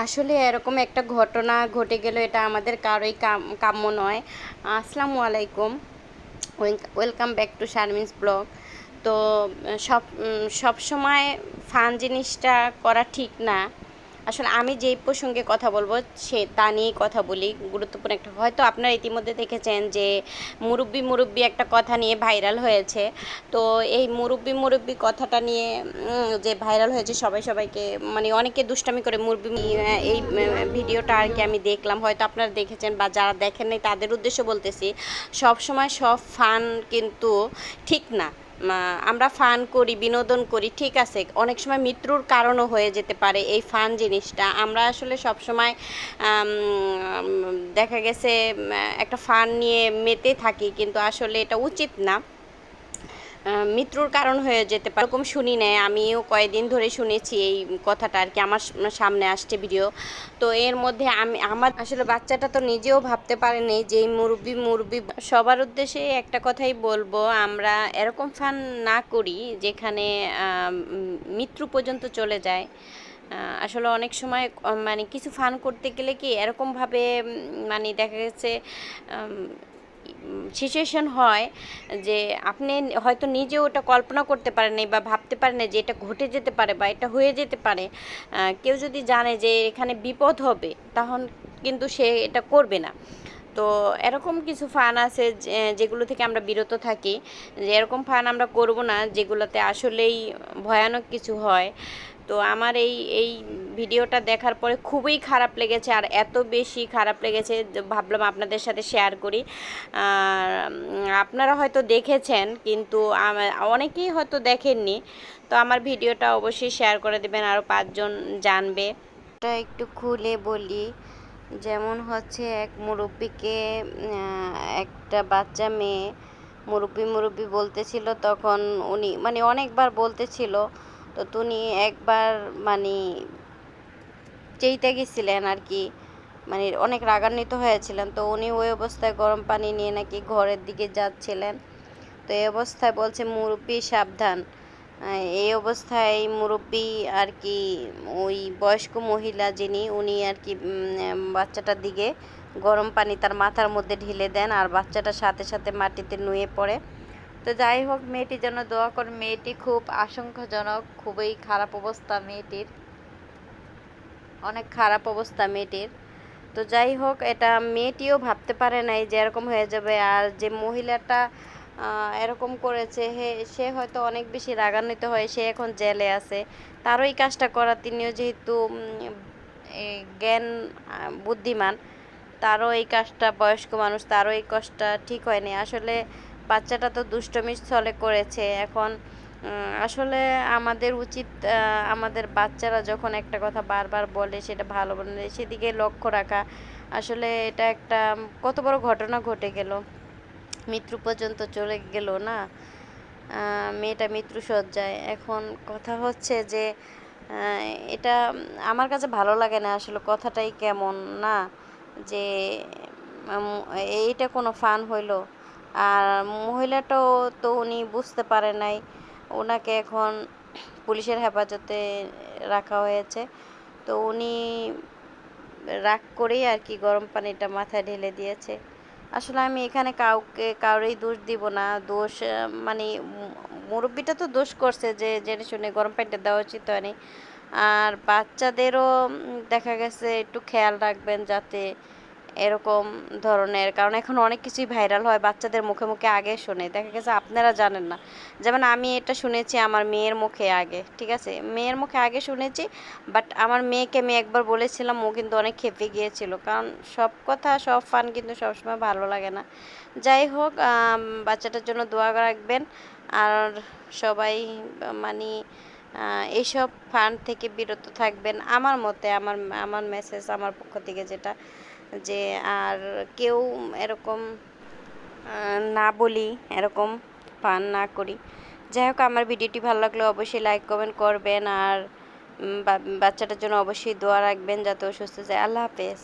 আসলে এরকম একটা ঘটনা ঘটে গেল, এটা আমাদের কারোই কাম- কাম্য নয়। আসসালামু আলাইকুম। Welcome back to Sharmin's blog. তো, সব সব সময় ফান জিনিসটা করা ঠিক না। আসলে আমি যেই প্রসঙ্গে কথা বলব, সে তা নিয়েই কথা বলি। গুরুত্বপূর্ণ একটা, হয়তো আপনারা ইতিমধ্যে দেখেছেন যে, মুরব্বি মুরব্বি একটা কথা নিয়ে ভাইরাল হয়েছে। তো এই মুরব্বি মুরব্বি কথাটা নিয়ে যে ভাইরাল হয়েছে, সবাই সবাইকে মানে অনেকে দুষ্টামি করে মুরব্বি এই ভিডিওটা আর কি আমি দেখলাম। হয়তো আপনারা দেখেছেন বা যারা দেখেন নাই তাদের উদ্দেশ্য বলতেছি সব সময় সব ফান কিন্তু ঠিক না। আমরা ফান করি, বিনোদন করি, ঠিক আছে। অনেক সময় মৃত্যুর কারণও হয়ে যেতে পারে এই ফান জিনিসটা। আমরা আসলে সব সময় দেখা গেছে একটা ফান নিয়ে মেতে থাকি, কিন্তু আসলে এটা উচিত না। মৃত্যুর কারণ হয়ে যেতে পারে। এরকম শুনি নাই, আমিও কয়েকদিন ধরে শুনেছি এই কথাটা আর কি, আমার সামনে আসছে ভিডিও তো এর মধ্যে আমি, আমার আসলে বাচ্চাটা তো নিজেও ভাবতে পারেনি যে এই মুরব্বি মুরব্বি সবার উদ্দেশ্যে একটা কথাই বলব, আমরা এরকম ফান না করি যেখানে মৃত্যু পর্যন্ত চলে যায়। আসলে অনেক সময় মানে কিছু ফান করতে গেলে কি এরকমভাবে মানে দেখা গেছে সিচুয়েশন হয় যে আপনি হয়তো নিজেও ওটা কল্পনা করতে পারেন বা ভাবতে পারেন যে এটা ঘটে যেতে পারে বা এটা হয়ে যেতে পারে কেউ যদি জানে যে এখানে বিপদ হবে, তখন কিন্তু সে এটা করবে না। তো এরকম কিছু ফান আছে যেগুলো থেকে আমরা বিরত থাকি। যে এরকম ফান আমরা করব না, যেগুলোতে আসলেই ভয়ানক কিছু হয়। তো আমার এই এই ভিডিওটা দেখার পরে খুবই খারাপ লেগেছে আর এত বেশি খারাপ লেগেছে ভাবলাম আপনাদের সাথে শেয়ার করি। আপনারা হয়তো দেখেছেন কিন্তু অনেকেই হয়তো দেখেননি। তো আমার ভিডিওটা অবশ্যই শেয়ার করে দেবেন আরও পাঁচজন জানবে। একটু খুলে বলি, যেমন হচ্ছে এক মুরব্বীকে একটা বাচ্চা মেয়ে মুরব্বী মুরব্বী বলতেছিল, তখন উনি মানে অনেকবার বলতেছিল তো তুমি একবার মানে চেইতে গেছিলেন আর কি মানে অনেক রাগান্বিত হয়েছিলেন। তো উনি ওই অবস্থায় গরম পানি নিয়ে নাকি ঘরের দিকে যাচ্ছিলেন। তো এই অবস্থায় বলছে, মুরব্বি, সাবধান। এই অবস্থায় মুরব্বি আর কি ওই বয়স্ক মহিলা যিনি, উনি আর কি বাচ্চাটার দিকে গরম পানি তার মাথার মধ্যে ঢেলে দেন আর বাচ্চাটার সাথে সাথে মাটিতে নুয়ে পড়ে। তো যাই হোক, মেয়েটি যেন দোয়া করে। মেয়েটি খুব আশঙ্কাজনক, খুবই খারাপ অবস্থা মেয়েটির। অনেক খারাপ অবস্থা মেয়েটির। তো যাই হোক, এটা মেয়েটিও ভাবতে পারে নাই যে এরকম হয়ে যাবে। আর যে মহিলাটা এরকম করেছে, হে, সে হয়তো অনেক বেশি রাগান্বিত হয়ে, সে এখন জেলে আছে। তারও এই কাজটা করা, তিনিও যেহেতু জ্ঞান বুদ্ধিমান, তারও এই কাজটা বয়স্ক মানুষ, তারও এই কাজটা ঠিক হয়নি। আসলে বাচ্চাটা তো দুষ্টমি ছলে করেছে। এখন আসলে আমাদের উচিত আমাদের বাচ্চারা যখন একটা কথা বারবার বলে সেটা ভালো বলে সেদিকে লক্ষ্য রাখা। আসলে এটা একটা, কত বড় ঘটনা ঘটে গেল। মৃত্যু পর্যন্ত চলে গেল না? মেয়েটা মৃত্যু সজ্জায় এখন কথা হচ্ছে যে এটা আমার কাছে ভালো লাগে না আসলে কথাটাই কেমন না, যে এইটা কোনো ফান হইল। আর মহিলাটাও তো উনি বুঝতে পারে নাই। ওনাকে এখন পুলিশের হেফাজতে রাখা হয়েছে। তো উনি রাগ করেই আর কি গরম পানিটা মাথায় ঢেলে দিয়েছে। আসলে আমি এখানে কাউকে কারোরই দোষ দিব না। দোষ মানে মুরব্বিটা তো দোষ করছে যে, জেনে শুনে গরম পানিটা দেওয়া উচিত হয়নি। আর বাচ্চাদেরও দেখা গেছে একটু খেয়াল রাখবেন যাতে এরকম ধরনের, কারণ এখন অনেক কিছুই ভাইরাল হয়, বাচ্চাদের মুখে মুখে আগে শোনে। দেখা গেছে আপনারা জানেন না। যেমন আমি এটা শুনেছি আমার মেয়ের মুখে আগে, ঠিক আছে? মেয়ের মুখে আগে শুনেছি বাট আমার মেয়েকে আমি একবার বলেছিলাম, ও কিন্তু অনেক খেপে গিয়েছিল। কারণ সব কথা, সব ফান কিন্তু সবসময় ভালো লাগে না। যাই হোক বাচ্চাটার জন্য দোয়া রাখবেন। আর সবাই মানে এইসব ফান থেকে বিরত থাকবেন। আমার মতে, আমার আমার মেসেজ আমার পক্ষ থেকে যেটা যে আর কেউ এরকম না বলি, এরকম পান না করি। যাই হোক, আমার ভিডিওটি ভালো লাগলে অবশ্যই লাইক কমেন্ট করবেন আর বাচ্চাটার জন্য অবশ্যই দোয়া রাখবেন যাতে সুস্থ যায়। আল্লাহ হাফেজ।